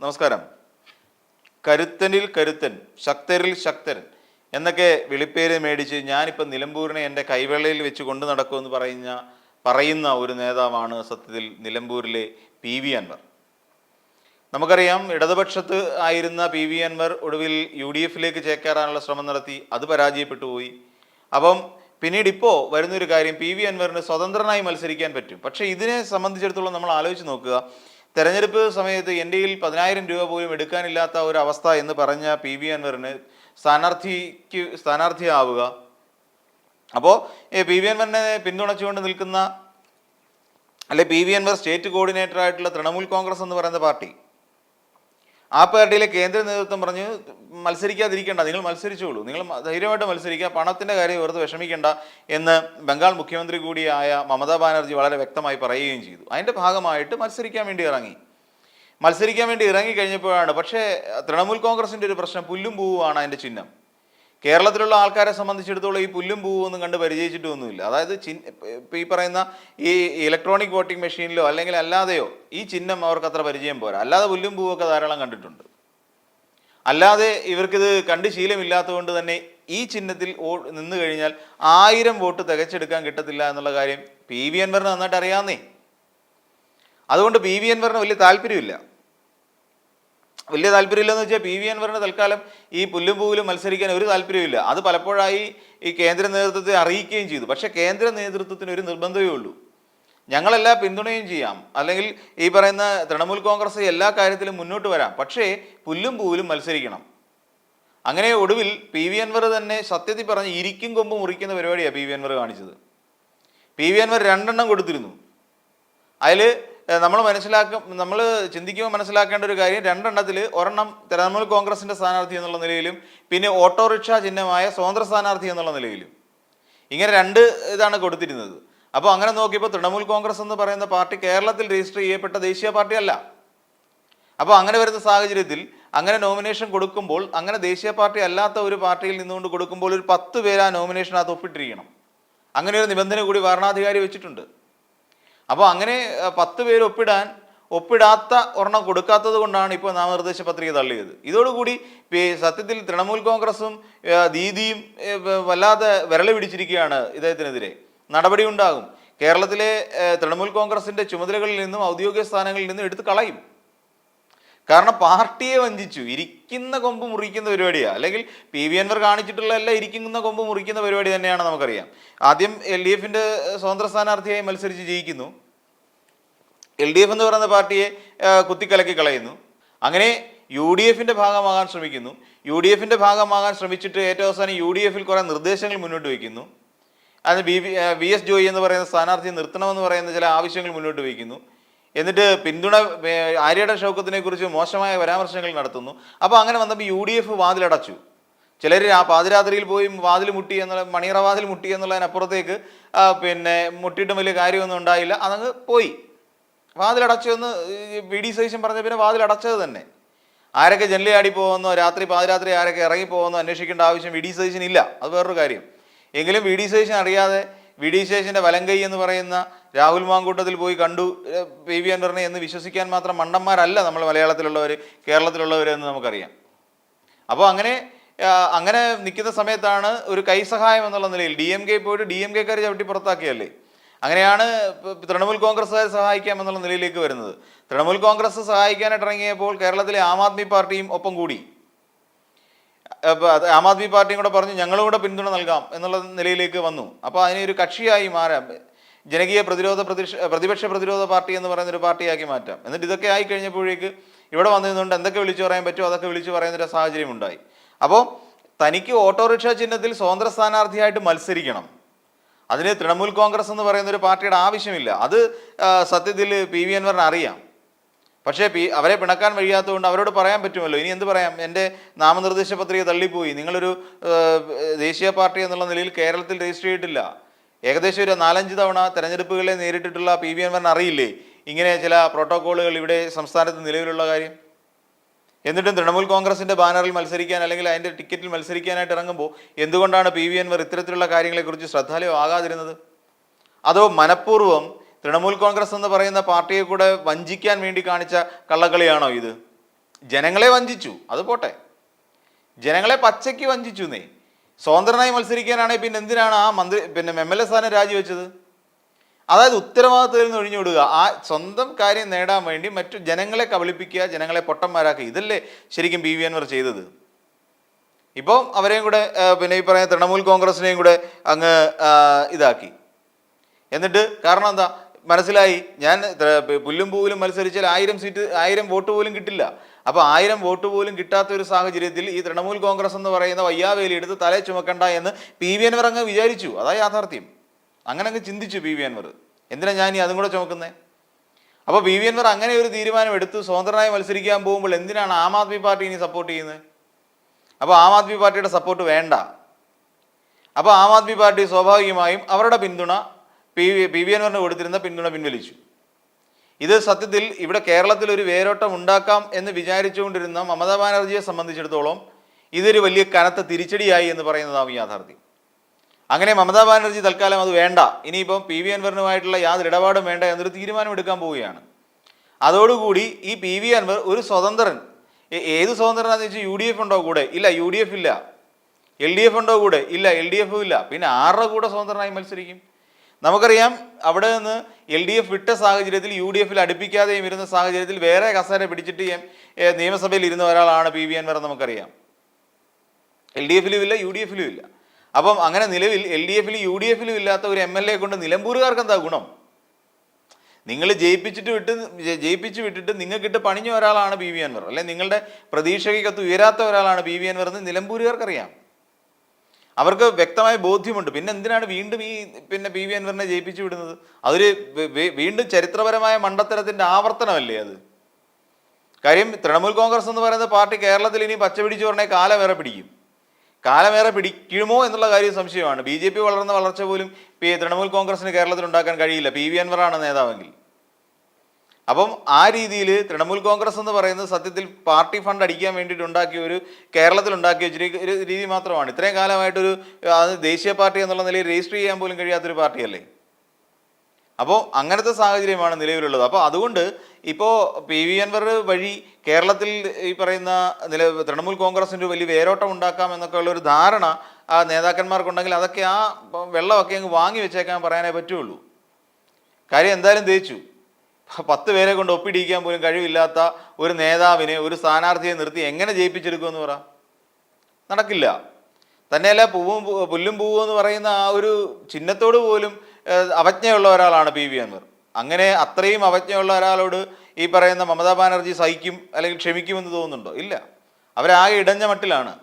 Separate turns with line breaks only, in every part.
നമസ്കാരം. കരുത്തനിൽ കരുത്തൻ ശക്തരിൽ ശക്തൻ എന്നൊക്കെ വിളിപ്പേര് മേടിച്ച് ഞാനിപ്പോൾ നിലമ്പൂരിനെ എന്റെ കൈവെള്ളയിൽ വെച്ച് കൊണ്ടു നടക്കുമെന്ന് പറയുന്ന പറയുന്ന ഒരു നേതാവാണ് സത്യത്തിൽ നിലമ്പൂരിലെ പി. വി. അൻവർ. നമുക്കറിയാം ഇടതുപക്ഷത്ത് ആയിരുന്ന പി. വി. അൻവർ ഒടുവിൽ യു ഡി എഫിലേക്ക് ചേക്കേറാനുള്ള ശ്രമം നടത്തി അത് പരാജയപ്പെട്ടു പോയി. അപ്പം പിന്നീട് ഇപ്പോൾ വരുന്നൊരു കാര്യം പി. വി. അൻവറിന് സ്വതന്ത്രനായി മത്സരിക്കാൻ പറ്റും. പക്ഷേ ഇതിനെ സംബന്ധിച്ചിടത്തോളം നമ്മൾ ആലോചിച്ച് നോക്കുക തെരഞ്ഞെടുപ്പ് സമയത്ത് എന്റെ പതിനായിരം രൂപ പോലും എടുക്കാനില്ലാത്ത ഒരു അവസ്ഥ എന്ന് പറഞ്ഞ പി വി അൻവറിന് സ്ഥാനാർത്ഥിക്ക് സ്ഥാനാർത്ഥിയാവുക. അപ്പോൾ പി വി അൻവറിനെ പിന്തുണച്ചുകൊണ്ട് നിൽക്കുന്ന അല്ലെ P V Anvar state coordinator ആയിട്ടുള്ള തൃണമൂൽ കോൺഗ്രസ് എന്ന് പറയുന്ന പാർട്ടി ആ പാർട്ടിയിലെ കേന്ദ്ര നേതൃത്വം പറഞ്ഞു മത്സരിക്കാതിരിക്കേണ്ട നിങ്ങൾ മത്സരിച്ചോളൂ. നിങ്ങൾ ധൈര്യമായിട്ട് മത്സരിക്കുക പണത്തിന്റെ കാര്യം വെറുതെ വിഷമിക്കേണ്ട എന്ന് ബംഗാൾ മുഖ്യമന്ത്രി കൂടിയായ മമതാ ബാനർജി വളരെ വ്യക്തമായി പറയുകയും ചെയ്തു. അതിന്റെ ഭാഗമായിട്ട് മത്സരിക്കാൻ വേണ്ടി ഇറങ്ങി. മത്സരിക്കാൻ വേണ്ടി ഇറങ്ങി കഴിഞ്ഞപ്പോഴാണ് പക്ഷേ തൃണമൂൽ കോൺഗ്രസിന്റെ ഒരു പ്രശ്നം പുല്ലും പൂവുമാണ് അതിന്റെ ചിഹ്നം. കേരളത്തിലുള്ള ആൾക്കാരെ സംബന്ധിച്ചിടത്തോളം ഈ പുല്ലും പൂവും ഒന്നും കണ്ട് പരിചയിച്ചിട്ടൊന്നുമില്ല. അതായത് ചിൻ ഈ പറയുന്ന ഈ ഇലക്ട്രോണിക് വോട്ടിംഗ് മെഷീനിലോ അല്ലെങ്കിൽ അല്ലാതെയോ ഈ ചിഹ്നം അവർക്ക് അത്ര പരിചയം പോരാ. അല്ലാതെ പുല്ലും പൂവൊക്കെ ധാരാളം കണ്ടിട്ടുണ്ട്. അല്ലാതെ ഇവർക്കിത് കണ്ട് ശീലമില്ലാത്തതുകൊണ്ട് തന്നെ ഈ ചിഹ്നത്തിൽ നിന്ന് കഴിഞ്ഞാൽ ആയിരം വോട്ട് തികച്ചെടുക്കാൻ കിട്ടത്തില്ല എന്നുള്ള കാര്യം പി വി അൻവറിന് നന്നായിട്ട് അറിയാമെന്നേ അതുകൊണ്ട് പി വി അൻവറിന് വലിയ താല്പര്യമില്ല. വലിയ താല്പര്യമില്ലെന്ന് വെച്ചാൽ പി വി അൻവറിന് തൽക്കാലം ഈ പുല്ലും പൂവിലും മത്സരിക്കാൻ ഒരു താല്പര്യമില്ല അത് പലപ്പോഴായി ഈ കേന്ദ്ര നേതൃത്വത്തെ അറിയിക്കുകയും ചെയ്തു. പക്ഷേ കേന്ദ്ര നേതൃത്വത്തിന് ഒരു നിർബന്ധമേ ഉള്ളൂ. ഞങ്ങളെല്ലാ പിന്തുണയും ചെയ്യാം. അല്ലെങ്കിൽ ഈ പറയുന്ന തൃണമൂൽ കോൺഗ്രസ് എല്ലാ കാര്യത്തിലും മുന്നോട്ട് വരാം. പക്ഷേ പുല്ലും പൂവിലും മത്സരിക്കണം. അങ്ങനെ ഒടുവിൽ പി വി അൻവർ തന്നെ സത്യത്തിൽ പറഞ്ഞ് ഇരിക്കും കൊമ്പ് മുറിക്കുന്ന പരിപാടിയാണ് പി വി അൻവർ കാണിച്ചത്. പി വി അൻവർ രണ്ടെണ്ണം കൊടുത്തിരുന്നു. അതിൽ നമ്മൾ മനസ്സിലാക്കും നമ്മൾ ചിന്തിക്കുമ്പോൾ മനസ്സിലാക്കേണ്ട ഒരു കാര്യം രണ്ടെണ്ണത്തിൽ ഒരെണ്ണം തൃണമൂൽ കോൺഗ്രസിന്റെ സ്ഥാനാർത്ഥി എന്നുള്ള നിലയിലും പിന്നെ ഓട്ടോറിക്ഷ ചിഹ്നമായ സ്വതന്ത്ര സ്ഥാനാർത്ഥി എന്നുള്ള നിലയിലും. ഇങ്ങനെ രണ്ട് ഇതാണ് കൊടുത്തിരുന്നത്. അപ്പോൾ അങ്ങനെ നോക്കിയപ്പോൾ തൃണമൂൽ കോൺഗ്രസ് എന്ന് പറയുന്ന പാർട്ടി കേരളത്തിൽ രജിസ്റ്റർ ചെയ്യപ്പെട്ട ദേശീയ പാർട്ടിയല്ല. അപ്പോൾ അങ്ങനെ വരുന്ന സാഹചര്യത്തിൽ അങ്ങനെ നോമിനേഷൻ കൊടുക്കുമ്പോൾ അങ്ങനെ ദേശീയ പാർട്ടി അല്ലാത്ത ഒരു പാർട്ടിയിൽ നിന്നുകൊണ്ട് കൊടുക്കുമ്പോൾ ഒരു പത്ത് പേര് ആ നോമിനേഷനകത്ത് ഒപ്പിട്ടിരിക്കണം. അങ്ങനെ ഒരു നിബന്ധന കൂടി ഭരണാധികാരി വെച്ചിട്ടുണ്ട്. അപ്പോൾ അങ്ങനെ പത്ത് പേര് ഒപ്പിടാൻ ഒപ്പിടാത്ത ഒരെണ്ണം കൊടുക്കാത്തത് കൊണ്ടാണ് ഇപ്പോൾ നാമനിർദ്ദേശ പത്രിക തള്ളിയത്. ഇതോടുകൂടി സത്യത്തിൽ തൃണമൂൽ കോൺഗ്രസും ദീദിയും വല്ലാതെ വിരള പിടിച്ചിരിക്കുകയാണ് ഇദ്ദേഹത്തിനെതിരെ. നടപടി ഉണ്ടാകും കേരളത്തിലെ തൃണമൂൽ കോൺഗ്രസിന്റെ ചുമതലകളിൽ നിന്നും ഔദ്യോഗിക സ്ഥാനങ്ങളിൽ നിന്നും എടുത്ത് കളയും. കാരണം പാർട്ടിയെ വഞ്ചിച്ചു. ഇരിക്കുന്ന കൊമ്പ് മുറിക്കുന്ന പരിപാടിയാണ് അല്ലെങ്കിൽ പി വി അൻവർ കാണിച്ചിട്ടുള്ള എല്ലാം ഇരിക്കുന്ന കൊമ്പ് മുറിക്കുന്ന പരിപാടി തന്നെയാണ് നമുക്കറിയാം. ആദ്യം എൽ ഡി എഫിന്റെ സ്വതന്ത്ര സ്ഥാനാർത്ഥിയായി മത്സരിച്ച് ജയിക്കുന്നു. എൽ ഡി എഫ് എന്ന് പറയുന്ന പാർട്ടിയെ കുത്തിക്കലക്കി കളയുന്നു. അങ്ങനെ യു ഡി എഫിന്റെ ഭാഗമാകാൻ ശ്രമിക്കുന്നു. യു ഡി എഫിന്റെ ഭാഗമാകാൻ ശ്രമിച്ചിട്ട് ഏറ്റവും അവസാനം യു ഡി എഫിൽ കുറെ നിർദ്ദേശങ്ങൾ മുന്നോട്ട് വയ്ക്കുന്നു. അതിന് ബി വി എസ് ജോയി എന്ന് പറയുന്ന സ്ഥാനാർത്ഥിയെ നിർത്തണമെന്ന് പറയുന്ന ചില ആവശ്യങ്ങൾ മുന്നോട്ട് വയ്ക്കുന്നു. എന്നിട്ട് പിന്തുണ ആര്യയുടെ ഷൗക്കത്തിനെ കുറിച്ച് മോശമായ പരാമർശങ്ങൾ നടത്തുന്നു. അപ്പോൾ അങ്ങനെ വന്നപ്പോൾ യു ഡി എഫ് വാതിലടച്ചു. ചിലർ ആ പാതിരാത്രിയിൽ പോയി വാതിൽ മുട്ടി എന്നുള്ള മണിയറ വാതിൽ മുട്ടി എന്നുള്ളതിനപ്പുറത്തേക്ക് പിന്നെ മുട്ടിയിട്ടും വലിയ കാര്യമൊന്നും ഉണ്ടായില്ല. അതങ്ങ് പോയി. വാതിലടച്ചു എന്ന് വി ഡി സതീശൻ പറഞ്ഞ പിന്നെ വാതിലടച്ചത് തന്നെ. ആരൊക്കെ ജനലിയാടി പോകുന്നോ രാത്രി പാതിരാത്രി ആരൊക്കെ ഇറങ്ങി പോകുന്നോ അന്വേഷിക്കേണ്ട ആവശ്യം വി ഡി സതീശൻ ഇല്ല അത് വേറൊരു കാര്യം. എങ്കിലും വി ഡി സതീശൻ അറിയാതെ വി ഡി ശേഷിന്റെ വലങ്കൈ എന്ന് പറയുന്ന രാഹുൽ മാങ്കൂട്ടത്തിൽ പോയി കണ്ടു പി വി അണ്ടറിനെ എന്ന് വിശ്വസിക്കാൻ മാത്രം മണ്ടന്മാരല്ല നമ്മൾ മലയാളത്തിലുള്ളവർ കേരളത്തിലുള്ളവർ എന്ന് നമുക്കറിയാം. അപ്പോൾ അങ്ങനെ അങ്ങനെ നിൽക്കുന്ന സമയത്താണ് ഒരു കൈസഹായം എന്നുള്ള നിലയിൽ ഡി എം കെ പോയിട്ട് ഡി എം കെക്കാർ ചവിട്ടി പുറത്താക്കിയല്ലേ? അങ്ങനെയാണ് തൃണമൂൽ കോൺഗ്രസ്സുകാർ സഹായിക്കാം എന്നുള്ള നിലയിലേക്ക് വരുന്നത്. തൃണമൂൽ കോൺഗ്രസ് സഹായിക്കാനായിട്ട് ഇറങ്ങിയപ്പോൾ കേരളത്തിലെ ആം ആദ്മി പാർട്ടിയും ഒപ്പം കൂടി. ആം ആദ്മി പാർട്ടിയും കൂടെ പറഞ്ഞു ഞങ്ങളും കൂടെ പിന്തുണ നൽകാം എന്നുള്ള നിലയിലേക്ക് വന്നു. അപ്പോൾ അതിനെ ഒരു കക്ഷിയായി മാറാം. ജനകീയ പ്രതിരോധ പ്രതിഷ പ്രതിപക്ഷ പ്രതിരോധ പാർട്ടി എന്ന് പറയുന്ന ഒരു പാർട്ടിയാക്കി മാറ്റാം. എന്നിട്ട് ഇതൊക്കെ ആയി കഴിഞ്ഞപ്പോഴേക്ക് ഇവിടെ വന്നതുകൊണ്ട് എന്തൊക്കെ വിളിച്ചു പറയാൻ പറ്റുമോ അതൊക്കെ വിളിച്ചു പറയുന്ന ഒരു സാഹചര്യം ഉണ്ടായി. അപ്പോൾ തനിക്ക് ഓട്ടോറിക്ഷ ചിഹ്നത്തിൽ സ്വതന്ത്ര സ്ഥാനാർത്ഥിയായിട്ട് മത്സരിക്കണം. അതിന് തൃണമൂൽ കോൺഗ്രസ് എന്ന് പറയുന്ന ഒരു പാർട്ടിയുടെ ആവശ്യമില്ല. അത് സത്യത്തിൽ പി വി അൻവറിന് അറിയാം. പക്ഷേ പി അവരെ പിണക്കാൻ വഴിയാത്തതുകൊണ്ട് അവരോട് പറയാൻ പറ്റുമല്ലോ. ഇനി എന്ത് പറയാം? എന്റെ നാമനിർദ്ദേശ പത്രിക തള്ളിപ്പോയി. നിങ്ങളൊരു ദേശീയ പാർട്ടി എന്നുള്ള നിലയിൽ കേരളത്തിൽ രജിസ്റ്റർ ചെയ്തിട്ടില്ല. ഏകദേശം ഒരു നാലഞ്ച് തവണ തെരഞ്ഞെടുപ്പുകളെ നേരിട്ടിട്ടുള്ള പി. വി. അൻവറിന് അറിയില്ലേ? ഇങ്ങനെ ചില പ്രോട്ടോക്കോളുകൾ ഇവിടെ സംസ്ഥാനത്ത് നിലവിലുള്ള കാര്യം. എന്നിട്ടും തൃണമൂൽ കോൺഗ്രസിന്റെ ബാനറിൽ മത്സരിക്കാൻ അല്ലെങ്കിൽ അതിന്റെ ടിക്കറ്റിൽ മത്സരിക്കാനായിട്ട് ഇറങ്ങുമ്പോൾ എന്തുകൊണ്ടാണ് പി. വി. എൻവർ ഇത്തരത്തിലുള്ള കാര്യങ്ങളെക്കുറിച്ച് ശ്രദ്ധാലയം ആകാതിരുന്നത് അതോ മനഃപൂർവം തൃണമൂൽ കോൺഗ്രസ് എന്ന് പറയുന്ന പാർട്ടിയെ കൂടെ വഞ്ചിക്കാൻ വേണ്ടി കാണിച്ച കള്ളക്കളിയാണോ ഇത്? ജനങ്ങളെ വഞ്ചിച്ചു. അത് പോട്ടെ. ജനങ്ങളെ പച്ചയ്ക്ക് വഞ്ചിച്ചു എന്നേ സ്വതന്ത്രനായി മത്സരിക്കാനാണെങ്കിൽ പിന്നെ എന്തിനാണ് ആ മന്ത്രി പിന്നെ എം എൽ എ സ്ഥാനം രാജിവെച്ചത്? അതായത് ഉത്തരവാദിത്തത്തിൽ നിന്ന് ഒഴിഞ്ഞുവിടുക ആ സ്വന്തം കാര്യം നേടാൻ വേണ്ടി മറ്റു ജനങ്ങളെ കബളിപ്പിക്കുക ജനങ്ങളെ പൊട്ടന്മാരാക്കുക ഇതല്ലേ ശരിക്കും പി വി അൻവർ ചെയ്തത്. ഇപ്പം അവരെയും കൂടെ പിന്നെ ഈ പറയുന്ന തൃണമൂൽ കോൺഗ്രസിനെയും കൂടെ അങ്ങ് ഇതാക്കി. എന്നിട്ട് കാരണം എന്താ? മനസ്സിലായി? ഞാൻ പുല്ലും പൂവിലും മത്സരിച്ചാൽ ആയിരം സീറ്റ് ആയിരം വോട്ട് പോലും കിട്ടില്ല. അപ്പോൾ ആയിരം വോട്ട് പോലും കിട്ടാത്ത ഒരു സാഹചര്യത്തിൽ ഈ തൃണമൂൽ കോൺഗ്രസ് എന്ന് പറയുന്ന വയ്യാവേലി എടുത്ത് തലേ ചുമക്കണ്ട എന്ന് പി വി അൻവർ അങ്ങ് വിചാരിച്ചു. അതാ യാഥാർത്ഥ്യം. അങ്ങനെ അങ്ങ് ചിന്തിച്ചു പി വി അൻവർ. എന്തിനാ ഞാൻ ഈ അതും കൂടെ ചുമക്കുന്നത് അപ്പോൾ പി വി അൻവർ അങ്ങനെ ഒരു തീരുമാനം എടുത്ത് സ്വതന്ത്രനായി മത്സരിക്കാൻ പോകുമ്പോൾ എന്തിനാണ് ആം ആദ്മി പാർട്ടി ഇനി സപ്പോർട്ട് ചെയ്യുന്നത് അപ്പോൾ ആം ആദ്മി പാർട്ടിയുടെ സപ്പോർട്ട് വേണ്ട. അപ്പോൾ ആം ആദ്മി പാർട്ടി സ്വാഭാവികമായും അവരുടെ പിന്തുണ പി വി പി വി അൻവറിന് കൊടുത്തിരുന്ന പിന്തുണ പിൻവലിച്ചു. ഇത് സത്യത്തിൽ ഇവിടെ കേരളത്തിൽ ഒരു വേരോട്ടം ഉണ്ടാക്കാം എന്ന് വിചാരിച്ചുകൊണ്ടിരുന്ന മമതാ ബാനർജിയെ സംബന്ധിച്ചിടത്തോളം ഇതൊരു വലിയ കനത്ത തിരിച്ചടിയായി എന്ന് പറയുന്നതാവും യാഥാർത്ഥ്യം. അങ്ങനെ മമതാ ബാനർജി തൽക്കാലം അത് വേണ്ട. ഇനിയിപ്പം പി വി അൻവറിനുമായിട്ടുള്ള യാതൊരു ഇടപാടും വേണ്ട എന്നൊരു തീരുമാനം എടുക്കാൻ പോവുകയാണ്. അതോടുകൂടി ഈ പി വി അൻവർ ഒരു സ്വതന്ത്രൻ. ഏത് സ്വതന്ത്രനാന്ന് വെച്ചാൽ യു ഡി എഫ് ഉണ്ടോ കൂടെ? ഇല്ല യു ഡി എഫ് ഇല്ല. എൽ ഡി എഫ് ഉണ്ടോ കൂടെ? ഇല്ല എൽ ഡി എഫും ഇല്ല. പിന്നെ ആരുടെ കൂടെ സ്വതന്ത്രനായി മത്സരിക്കും? നമുക്കറിയാം അവിടെ നിന്ന് എൽ ഡി എഫ് വിട്ട സാഹചര്യത്തിൽ യു ഡി എഫിൽ അടുപ്പിക്കാതെയും ഇരുന്ന സാഹചര്യത്തിൽ വേറെ കസേര പിടിച്ചിട്ട് നിയമസഭയിൽ ഇരുന്ന ഒരാളാണ് പി വി അൻവർ നമുക്കറിയാം. എൽ ഡി എഫിലും ഇല്ല യു ഡി എഫിലും ഇല്ല. അപ്പം അങ്ങനെ നിലവിൽ എൽ ഡി എഫിലും യു ഡി എഫിലും ഇല്ലാത്ത ഒരു എം എൽ എ കൊണ്ട് നിലമ്പൂരുകാർക്ക് എന്താ ഗുണം? നിങ്ങൾ ജയിപ്പിച്ചിട്ട് വിട്ട് ജയിപ്പിച്ച് വിട്ടിട്ട് നിങ്ങൾക്കിട്ട് പണിഞ്ഞ ഒരാളാണ് പി വി അൻവർ. അല്ലെ നിങ്ങളുടെ പ്രതീക്ഷയ്ക്കകത്ത് ഉയരാത്ത ഒരാളാണ് പി വി അൻവർ എന്ന് നിലമ്പൂരുകാർക്കറിയാം. അവർക്ക് വ്യക്തമായ ബോധ്യമുണ്ട്. പിന്നെ എന്തിനാണ് വീണ്ടും ഈ പിന്നെ പി വി അൻവറിനെ ജയിപ്പിച്ചു വിടുന്നത്? അതൊരു വീണ്ടും ചരിത്രപരമായ മണ്ടത്തരത്തിന്റെ ആവർത്തനമല്ലേ അത്? കാര്യം തൃണമൂൽ കോൺഗ്രസ് എന്ന് പറയുന്ന പാർട്ടി കേരളത്തിൽ ഇനി പച്ച പിടിച്ചു പറഞ്ഞാൽ കാലമേറെ പിടിക്കും. കാലമേറെ പിടിക്കുമോ എന്നുള്ള കാര്യം സംശയമാണ്. ബി വളർന്ന വളർച്ച പോലും തൃണമൂൽ കോൺഗ്രസിന് കേരളത്തിൽ ഉണ്ടാക്കാൻ കഴിയില്ല. പി വി അൻവറാണ് നേതാവെങ്കിൽ. അപ്പം ആ രീതിയിൽ തൃണമൂൽ കോൺഗ്രസ് എന്ന് പറയുന്നത് സത്യത്തിൽ പാർട്ടി ഫണ്ട് അടിക്കാൻ വേണ്ടിയിട്ട് ഉണ്ടാക്കിയ ഒരു കേരളത്തിൽ ഉണ്ടാക്കിയ വെച്ചിരിക്കുന്ന ഒരു രീതി മാത്രമാണ്. ഇത്രയും കാലമായിട്ടൊരു അത് ദേശീയ പാർട്ടി എന്നുള്ള നിലയിൽ രജിസ്റ്റർ ചെയ്യാൻ പോലും കഴിയാത്തൊരു പാർട്ടിയല്ലേ? അപ്പോൾ അങ്ങനത്തെ സാഹചര്യമാണ് നിലവിലുള്ളത്. അപ്പോൾ അതുകൊണ്ട് ഇപ്പോൾ പി വി അൻവർ വഴി കേരളത്തിൽ ഈ പറയുന്ന നില തൃണമൂൽ കോൺഗ്രസിന്റെ വലിയ വേരോട്ടം ഉണ്ടാക്കാം എന്നൊക്കെ ഉള്ള ഒരു ധാരണ ആ നേതാക്കന്മാർക്കുണ്ടെങ്കിൽ അതൊക്കെ ആ വെള്ളമൊക്കെ അങ്ങ് വാങ്ങി വെച്ചേക്കാൻ പറയാനേ പറ്റുള്ളൂ. കാര്യം എന്തായാലും തേച്ചു പത്ത് പേരെ കൊണ്ട് ഒപ്പിടിയിക്കാൻ പോലും കഴിവില്ലാത്ത ഒരു നേതാവിനെ ഒരു സ്ഥാനാർത്ഥിയെ നിർത്തി എങ്ങനെ ജയിപ്പിച്ചെടുക്കുമെന്ന് പറ. നടക്കില്ല. തന്നെയല്ല പൂവും പുല്ലും പൂവും എന്ന് പറയുന്ന ആ ഒരു ചിഹ്നത്തോട് പോലും അവജ്ഞയുള്ള ഒരാളാണ് പി. വി. അൻവർ. അങ്ങനെ അത്രയും അവജ്ഞയുള്ള ഒരാളോട് ഈ പറയുന്ന മമതാ ബാനർജി സഹിക്കും അല്ലെങ്കിൽ ക്ഷമിക്കുമെന്ന് തോന്നുന്നുണ്ടോ? ഇല്ല. അവരാകെ ഇടഞ്ഞ മട്ടിലാണ്.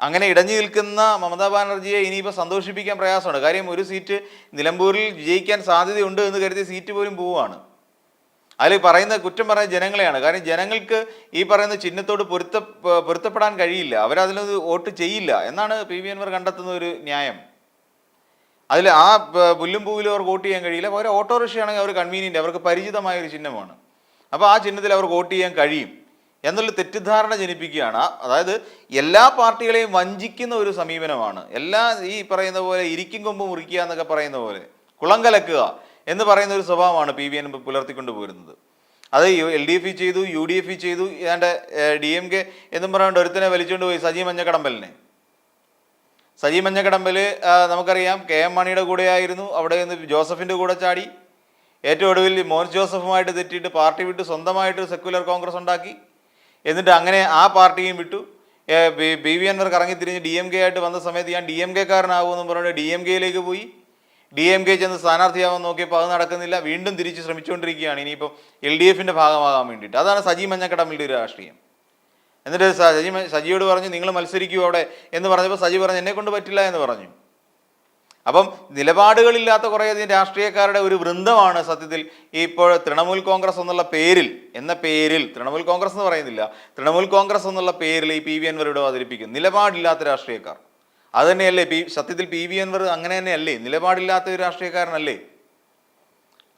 അങ്ങനെ ഇടഞ്ഞു നിൽക്കുന്ന മമതാ ബാനർജിയെ ഇനിയിപ്പോൾ സന്തോഷിപ്പിക്കാൻ പ്രയാസമാണ്. കാര്യം ഒരു സീറ്റ് നിലമ്പൂരിൽ വിജയിക്കാൻ സാധ്യതയുണ്ട് എന്ന് കരുതി സീറ്റ് പോലും പോവുകയാണ്. അതിൽ പറയുന്ന കുറ്റം പറയുന്ന ജനങ്ങളെയാണ്. കാരണം ജനങ്ങൾക്ക് ഈ പറയുന്ന ചിഹ്നത്തോട് പൊരുത്ത പൊരുത്തപ്പെടാൻ കഴിയില്ല. അവരതിൽ വോട്ട് ചെയ്യില്ല എന്നാണ് പി വി അൻവർ കണ്ടെത്തുന്ന ഒരു ന്യായം. അതിൽ ആ പുല്ലും പൂവിലും അവർക്ക് വോട്ട് ചെയ്യാൻ കഴിയില്ല. അവർ ഓട്ടോറിക്ഷയാണെങ്കിൽ അവർ കൺവീനിയന്റ് അവർക്ക് പരിചിതമായ ഒരു ചിഹ്നമാണ്. അപ്പോൾ ആ ചിഹ്നത്തിൽ അവർക്ക് വോട്ട് ചെയ്യാൻ കഴിയും. എന്നുള്ള തെറ്റിദ്ധാരണ ജനിപ്പിക്കുകയാണ്. അതായത് എല്ലാ പാർട്ടികളെയും വഞ്ചിക്കുന്ന ഒരു സമീപനമാണ്. എല്ലാ ഈ പറയുന്ന പോലെ ഇരിക്കും കൊമ്പ് മുറിക്കുക എന്നൊക്കെ പറയുന്ന പോലെ കുളം കലക്കുക എന്ന് പറയുന്ന ഒരു സ്വഭാവമാണ് പി വി എൻ പുലർത്തിക്കൊണ്ട് പോരുന്നത്. അത് എൽ ഡി എഫ് ചെയ്തു യു ഡി എഫ് ചെയ്തു ഏതാണ്ട് ഡി എം കെ എന്നും പറഞ്ഞുകൊണ്ട് ഒരുത്തനെ വലിച്ചുകൊണ്ട് പോയി സജി മഞ്ഞക്കടമ്പലിനെ. സജി മഞ്ഞക്കടമ്പൽ നമുക്കറിയാം കെ എം മണിയുടെ കൂടെയായിരുന്നു. അവിടെ നിന്ന് ജോസഫിന്റെ കൂടെ ചാടി. ഏറ്റവും ഒടുവിൽ മോൻസ് ജോസഫുമായിട്ട് തെറ്റിയിട്ട് പാർട്ടി വിട്ട് സ്വന്തമായിട്ട് സെക്യുലർ കോൺഗ്രസ് ഉണ്ടാക്കി. എന്നിട്ട് അങ്ങനെ ആ പാർട്ടിയും വിട്ടു. ബി- വി വി അൻവർ കറങ്ങിത്തിരിഞ്ഞ് ഡി എം കെ ആയിട്ട് വന്ന സമയത്ത് ഞാൻ ഡി എം കെ കാരനാകുമെന്നും പറഞ്ഞു ഡി എം കെയിലേക്ക് പോയി. ഡി എം കെ ചെന്ന് സ്ഥാനാർത്ഥിയാവാൻ നോക്കിയപ്പോൾ അത് നടക്കുന്നില്ല. വീണ്ടും തിരിച്ച് ശ്രമിച്ചുകൊണ്ടിരിക്കുകയാണ്. ഇനിയിപ്പോൾ എൽ ഡി എഫിന്റെ ഭാഗമാകാൻ വേണ്ടിയിട്ട്. അതാണ് സജി മഞ്ഞക്കടമ്പിന്റെ ഒരു രാഷ്ട്രീയം. എന്നിട്ട് സജി സജിയോട് പറഞ്ഞു നിങ്ങൾ മത്സരിക്കൂ അവിടെ എന്ന് പറഞ്ഞപ്പോൾ സജി പറഞ്ഞു എന്നെ കൊണ്ട് പറ്റില്ല എന്ന് പറഞ്ഞു. അപ്പം നിലപാടുകളില്ലാത്ത കുറേയധികം രാഷ്ട്രീയക്കാരുടെ ഒരു വൃന്ദമാണ് സത്യത്തിൽ ഇപ്പോൾ തൃണമൂൽ കോൺഗ്രസ് എന്നുള്ള പേരിൽ എന്ന പേരിൽ തൃണമൂൽ കോൺഗ്രസ് എന്ന് പറയുന്നില്ല തൃണമൂൽ കോൺഗ്രസ് എന്നുള്ള പേരിൽ ഈ പി വി അൻവർ അവതരിപ്പിക്കും. നിലപാടില്ലാത്ത രാഷ്ട്രീയക്കാർ. അത് തന്നെയല്ലേ പി സത്യത്തിൽ പി വി അൻവർ അങ്ങനെ തന്നെയല്ലേ? നിലപാടില്ലാത്ത ഒരു രാഷ്ട്രീയക്കാരനല്ലേ?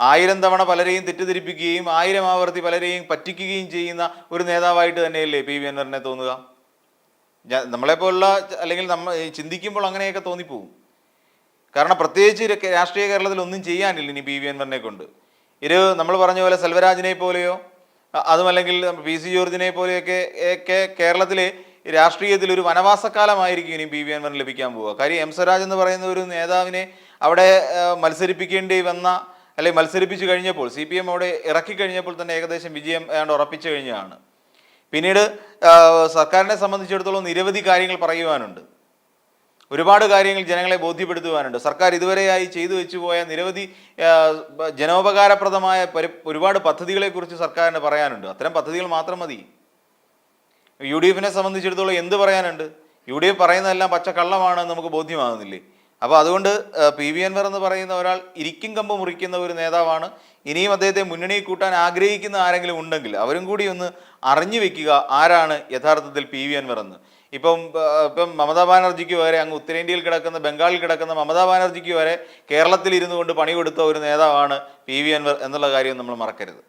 ആയിരം തവണ പലരെയും തെറ്റിദ്ധരിപ്പിക്കുകയും ആയിരം ആവർത്തി പലരെയും പറ്റിക്കുകയും ചെയ്യുന്ന ഒരു നേതാവായിട്ട് തന്നെയല്ലേ പി വി അൻവറിനെ തോന്നുക? നമ്മളെപ്പോലുള്ള അല്ലെങ്കിൽ നമ്മൾ ചിന്തിക്കുമ്പോൾ അങ്ങനെയൊക്കെ തോന്നിപ്പോവും. കാരണം പ്രത്യേകിച്ച് രാഷ്ട്രീയ കേരളത്തിൽ ഒന്നും ചെയ്യാനില്ല ഇനി പി വി അൻവറിനെ കൊണ്ട്. ഇത് നമ്മൾ പറഞ്ഞ പോലെ സെൽവരാജിനെ പോലെയോ അതുമല്ലെങ്കിൽ പി സി ജോർജിനെ പോലെയൊക്കെ ഒക്കെ കേരളത്തിലെ രാഷ്ട്രീയത്തിൽ ഒരു വനവാസക്കാലമായിരിക്കും ഇനി പി വി അൻവറിന് ലഭിക്കാൻ പോവുക. കാര്യം എം സ്വരാജ് എന്ന് പറയുന്ന ഒരു നേതാവിനെ അവിടെ മത്സരിപ്പിക്കേണ്ടി വന്ന അല്ലെങ്കിൽ മത്സരിപ്പിച്ചു കഴിഞ്ഞപ്പോൾ സി പി എം അവിടെ ഇറക്കി കഴിഞ്ഞപ്പോൾ തന്നെ ഏകദേശം വിജയം ഏതാണ്ട് ഉറപ്പിച്ചു കഴിഞ്ഞതാണ്. പിന്നീട് സർക്കാരിനെ സംബന്ധിച്ചിടത്തോളം നിരവധി കാര്യങ്ങൾ പറയുവാനുണ്ട്. ഒരുപാട് കാര്യങ്ങൾ ജനങ്ങളെ ബോധ്യപ്പെടുത്തുവാനുണ്ട്. സർക്കാർ ഇതുവരെയായി ചെയ്തു വെച്ചു പോയ നിരവധി ജനോപകാരപ്രദമായ പരി- ഒരുപാട് പദ്ധതികളെക്കുറിച്ച് സർക്കാരിന് പറയാനുണ്ട്. അത്തരം പദ്ധതികൾ മാത്രം മതി. യു ഡി എഫിനെ സംബന്ധിച്ചിടത്തോളം എന്ത് പറയാനുണ്ട്? യു ഡി എഫ് പറയുന്നതെല്ലാം പച്ചക്കള്ളമാണ് നമുക്ക് ബോധ്യമാകുന്നില്ലേ? അപ്പോൾ അതുകൊണ്ട് പി വി അൻവർ എന്ന് പറയുന്ന ഒരാൾ ഇരിക്കും കമ്പ് മുറിക്കുന്ന ഒരു നേതാവാണ് ഇനിയും അദ്ദേഹത്തെ മുന്നണിയിൽ കൂട്ടാൻ ആഗ്രഹിക്കുന്ന ആരെങ്കിലും ഉണ്ടെങ്കിൽ അവരും കൂടി ഒന്ന് അറിഞ്ഞു വെക്കുക ആരാണ് യഥാർത്ഥത്തിൽ പി വി അൻവർ എന്ന്. ഇപ്പം ഇപ്പം മമതാ ബാനർജിക്ക് വരെ അങ്ങ് ഉത്തരേന്ത്യയിൽ കിടക്കുന്ന ബംഗാളിൽ കിടക്കുന്ന മമതാ ബാനർജിക്ക് വരെ കേരളത്തിൽ ഇരുന്നു കൊണ്ട് പണി കൊടുത്ത ഒരു നേതാവാണ് പി വി അൻവർ എന്നുള്ള കാര്യം നമ്മൾ മറക്കരുത്.